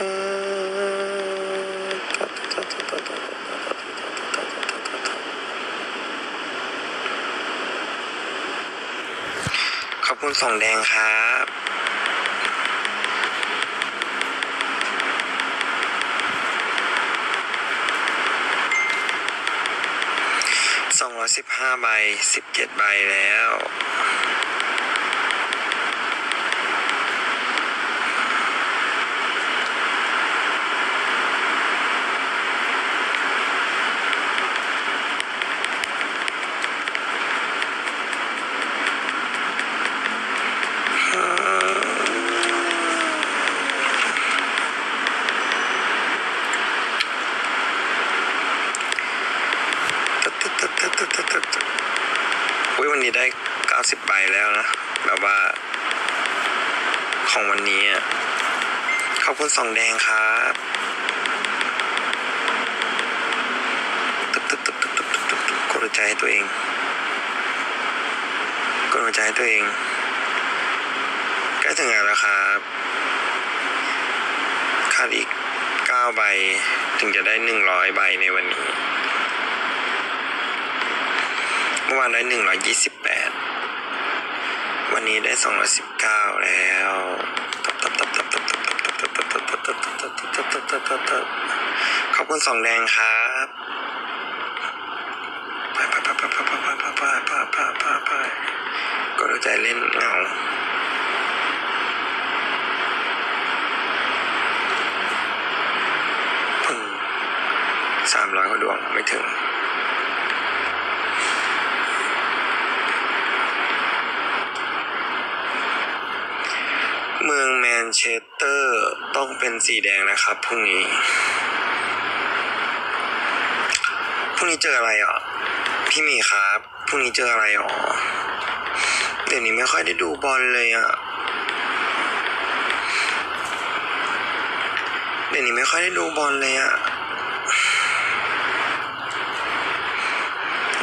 ขอบคุณสองแดงครับสองร้อยสิบห้าใบสิบเจ็ดใบแล้ว วันนี้ได้เก้าสิบใบแล้วนะ แบบว่า ของวันนี้อะขอบคุณสองแดงครับตึ๊บตึ๊บตึ๊บตึ๊บตึ๊บตึ๊บตึ๊บกดใจให้ตัวเองกดใจให้ตัวเองใกล้ถึงงานแล้วครับขาดอีกเก้าใบถึงจะได้หนึ่งร้อยใบในวันนี้ มื่อวานได้หนึ่งร้อยยี่สิบแปดวันนี้ได้สองร้อยสิบเก้าแล้วขอบคุณสองแดงครับไปไปไปไปไปไปไปไปไปไปไปไปก็ดูใจเล่นเงาสามร้อยกว่าดวงไม่ถึง มืองแมนเชสเตอร์ต้องเป็นสีแดงนะครับพรุ่งนี้พรุ่งนี้เจออะไรอะพี่มีครับพรุ่งนี้เจออะไรอะเดี๋ยวนี้ไม่ค่อยได้ดูบอลเลยอะเดี๋ยวนี้ไม่ค่อยได้ดูบอลเลยอะ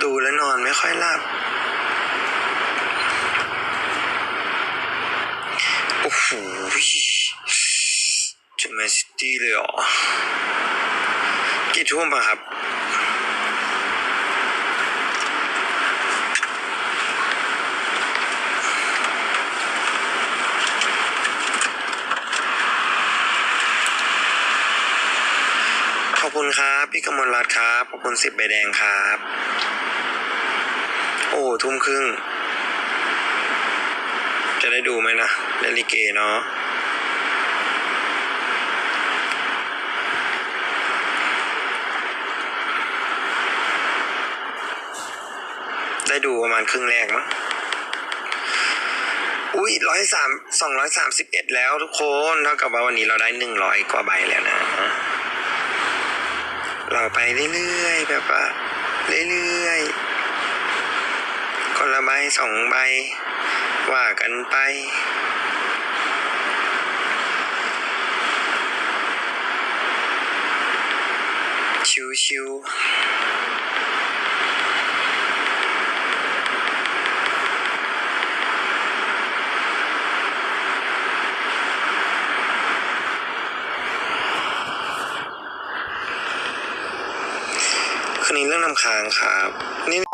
ดูแล้วนอนไม่ค่อยหลับ โอ้โหจะแมนซิตี้เลยเหรอ กี่ทุ่มอะครับขอบคุณครับพี่กมลรัตน์ครับ ขอบคุณสิบใบแดงครับ โอ้ทุ่มครึ่ง จะได้ดูไหมนะเล่นลิเกเนาะได้ดูประมาณครึ่งแรกมั้ง อุ้ยร้อยสามสองร้อยสามสิบเอ็ดแล้วทุกคน เท่ากับว่าวันนี้เราได้หนึ่งร้อยกว่าใบแล้วนะ เราไปเรื่อยๆแบบว่าเรื่อยๆคนละใบสองใบ ว่ากันไป ชิวๆคืนนี้เรื่องนำค้างครับนี่